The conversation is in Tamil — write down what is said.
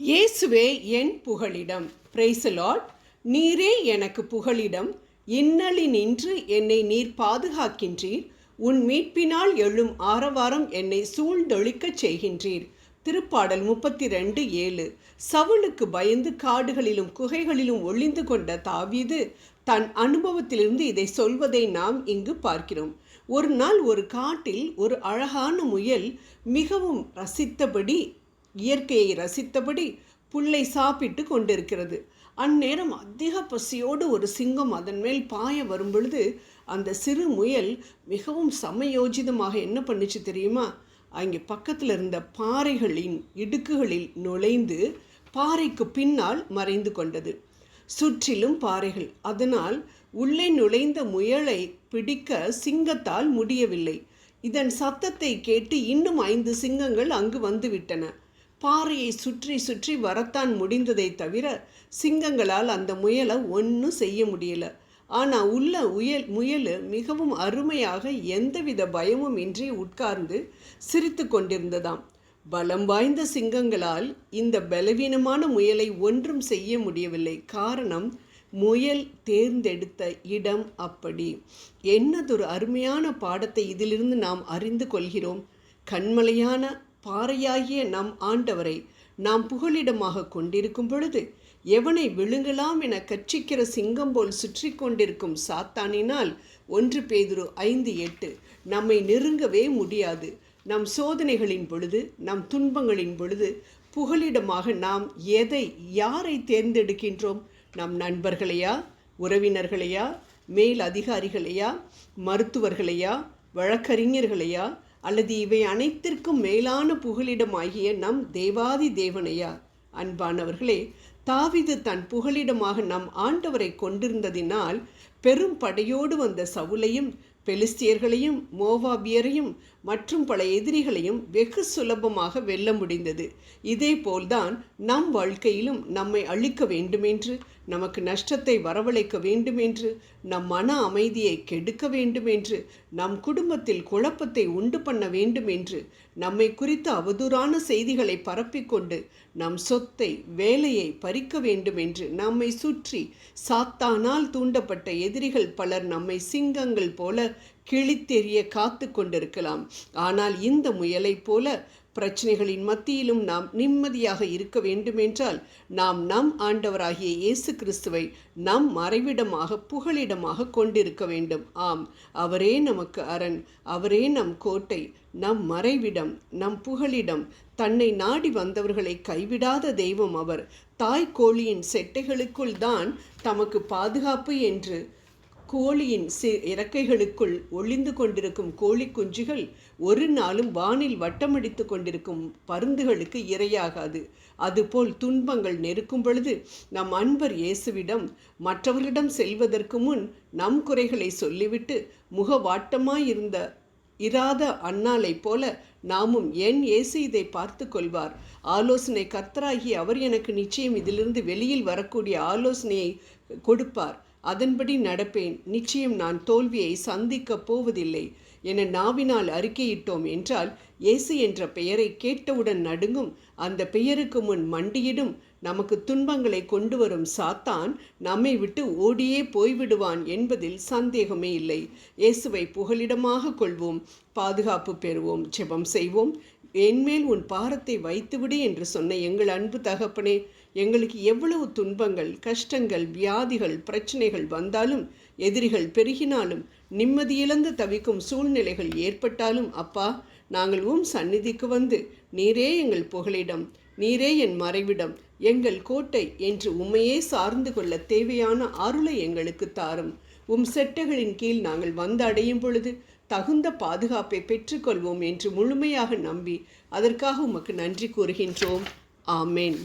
இயேசுவே என் புகழிடம் பிரைசலாட் நீரே எனக்கு புகழிடம் இன்னலினின்று என்னை நீர் பாதுகாக்கின்றீர். உன் மீட்பினால் எழும் ஆரவாரம் என்னை சூழ்ந்தொழிக்கச் செய்கின்றீர். திருப்பாடல் முப்பத்தி ரெண்டு ஏழு. சவுலுக்கு பயந்து காடுகளிலும் குகைகளிலும் ஒளிந்து கொண்ட தாவீது தன் அனுபவத்திலிருந்து இதை சொல்வதை நாம் இங்கு பார்க்கிறோம். ஒரு நாள் ஒரு காட்டில் ஒரு அழகான முயல் மிகவும் ரசித்தபடி இயற்கையை ரசித்தபடி புல்லை சாப்பிட்டு கொண்டிருக்கிறது. அந்நேரம் அதிக பசியோடு ஒரு சிங்கம் அதன் மேல் பாய வரும் பொழுது அந்த சிறு முயல் மிகவும் சமயோஜிதமாக என்ன பண்ணுச்சு தெரியுமா? அங்கே பக்கத்தில் இருந்த பாறைகளின் இடுக்குகளில் நுழைந்து பாறைக்கு பின்னால் மறைந்து கொண்டது. சுற்றிலும் பாறைகள். அதனால் உள்ளே நுழைந்த முயலை பிடிக்க சிங்கத்தால் முடியவில்லை. இதன் சத்தத்தை கேட்டு இன்னும் ஐந்து சிங்கங்கள் அங்கு வந்துவிட்டன பாறையை சுற்றி சுற்றி வரத்தான் முடிந்ததை தவிர சிங்கங்களால் அந்த முயலை ஒன்றும் செய்ய முடியல. ஆனால் உள்ள உயல் முயல் மிகவும் அருமையாக எந்தவித பயமும் இன்றி உட்கார்ந்து சிரித்து கொண்டிருந்ததாம். பலம் வாய்ந்த சிங்கங்களால் இந்த பலவீனமான முயலை ஒன்றும் செய்ய முடியவில்லை. காரணம் முயல் தேர்ந்தெடுத்த இடம் அப்படி. என்னதொரு அருமையான பாடத்தை இதிலிருந்து நாம் அறிந்து கொள்கிறோம். கண்மலையான பாறையாகிய நம் ஆண்டவரை நாம் புகலிடமாக கொண்டிருக்கும் பொழுது எவனை விழுங்கலாம் என கட்சிக்கிற சிங்கம் போல் சுற்றி கொண்டிருக்கும் சாத்தானினால் ஒன்று பேதுரு ஐந்து எட்டு நம்மை நெருங்கவே முடியாது. நம் சோதனைகளின் பொழுது நம் துன்பங்களின் பொழுது புகலிடமாக நாம் எதை யாரை தேர்ந்தெடுக்கின்றோம்? நம் நண்பர்களையா? உறவினர்களையா? மேல் அதிகாரிகளையா மருத்துவர்களையா? வழக்கறிஞர்களையா? அல்லது இவை அனைத்திற்கும் மேலான புகலிடமாகிய நம் தேவாதி தேவனையா? அன்பானவர்களே தாவிது தன் புகலிடமாக நம் ஆண்டவரை கொண்டிருந்ததினால் பெரும் படையோடு வந்த சவுலையும் பெலிஸ்தியர்களையும் மோவாபியரையும் மற்றும் பல எதிரிகளையும் வெகு சுலபமாக வெல்ல முடிந்தது. இதேபோல்தான் நம் வாழ்க்கையிலும் நம்மை அழிக்க வேண்டுமென்று நமக்கு நஷ்டத்தை வரவழைக்க வேண்டுமென்று நம் மன அமைதியை கெடுக்க வேண்டுமென்று நம் குடும்பத்தில் குழப்பத்தை உண்டு பண்ண வேண்டுமென்று நம்மை குறித்த அவதூறான செய்திகளை பரப்பிக்கொண்டு நம் சொத்தை வேலையை பறிக்க வேண்டுமென்று நம்மை சுற்றி சாத்தானால் தூண்டப்பட்ட எதிரிகள் பலர் நம்மை சிங்கங்கள் போல கிழித்தெறிய காத்து கொண்டிருக்கலாம். ஆனால் இந்த முயலைப் போல பிரச்சனைகளின் மத்தியிலும் நாம் நிம்மதியாக இருக்க வேண்டுமென்றால் நாம் நம் ஆண்டவராகிய இயேசு கிறிஸ்துவை நம் மறைவிடமாக புகழிடமாக கொண்டிருக்க வேண்டும். ஆம் அவரே நமக்கு அரண் அவரே நம் கோட்டை நம் மறைவிடம் நம் புகழிடம் தன்னை நாடி வந்தவர்களை கைவிடாத தெய்வம் அவர். தாய் கோழியின் செட்டைகளுக்குள் தான் தமக்கு பாதுகாப்பு என்று கோழியின் சி இறக்கைகளுக்குள் ஒளிந்து கொண்டிருக்கும் கோழி குஞ்சுகள் ஒரு நாளும் வானில் வட்டமடித்து கொண்டிருக்கும் பருந்துகளுக்கு இரையாகாது. அதுபோல் துன்பங்கள் நெருக்கும் பொழுது நம் அன்பர் இயேசுவிடம் மற்றவர்களிடம் செல்வதற்கு முன் நம் குறைகளை சொல்லிவிட்டு முகவாட்டமாயிருந்த இராத அண்ணாலைப் போல நாமும் என் இயேசு இதை பார்த்து கொள்வார். ஆலோசனை கர்த்தராகி அவர் எனக்கு நிச்சயம் இதிலிருந்து வெளியில் வரக்கூடிய ஆலோசனையை கொடுப்பார். அதன்படி நடப்பேன். நிச்சயம் நான் தோல்வியை சந்திக்கப் போவதில்லை. என நாவினால் அறிக்கையிட்டோம் என்றால் இயேசு என்ற பெயரை கேட்டவுடன் நடுங்கும். அந்த பெயருக்கு முன் மண்டியிடும். நமக்கு துன்பங்களை கொண்டு வரும் சாத்தான் நம்மை விட்டு ஓடியே போய்விடுவான் என்பதில் சந்தேகமே இல்லை. இயேசுவை புகலிடமாக கொள்வோம். பாதுகாப்பு பெறுவோம். ஜெபம் செய்வோம். என்மேல் உன் பாரத்தை வைத்துவிடு என்று சொன்ன எங்கள் அன்பு தகப்பனே எங்களுக்கு எவ்வளவு துன்பங்கள் கஷ்டங்கள் வியாதிகள் பிரச்சனைகள் வந்தாலும் எதிரிகள் பெருகினாலும் நிம்மதியிழந்து தவிக்கும் சூழ்நிலைகள் ஏற்பட்டாலும் அப்பா நாங்கள் உம் சந்நிதிக்கு வந்து நீரே எங்கள் புகலிடம் நீரே என் மறைவிடம் எங்கள் கோட்டை என்று உம்மையே சார்ந்து கொள்ள தேவையான அருளை எங்களுக்கு தாரும். உம் செட்டைகளின் கீழ் நாங்கள் வந்து அடையும் பொழுது தகுந்த பாதுகாப்பை பெற்றுக்கொள்வோம் என்று முழுமையாக நம்பி அதற்காக உமக்கு நன்றி கூறுகின்றோம். ஆமேன்.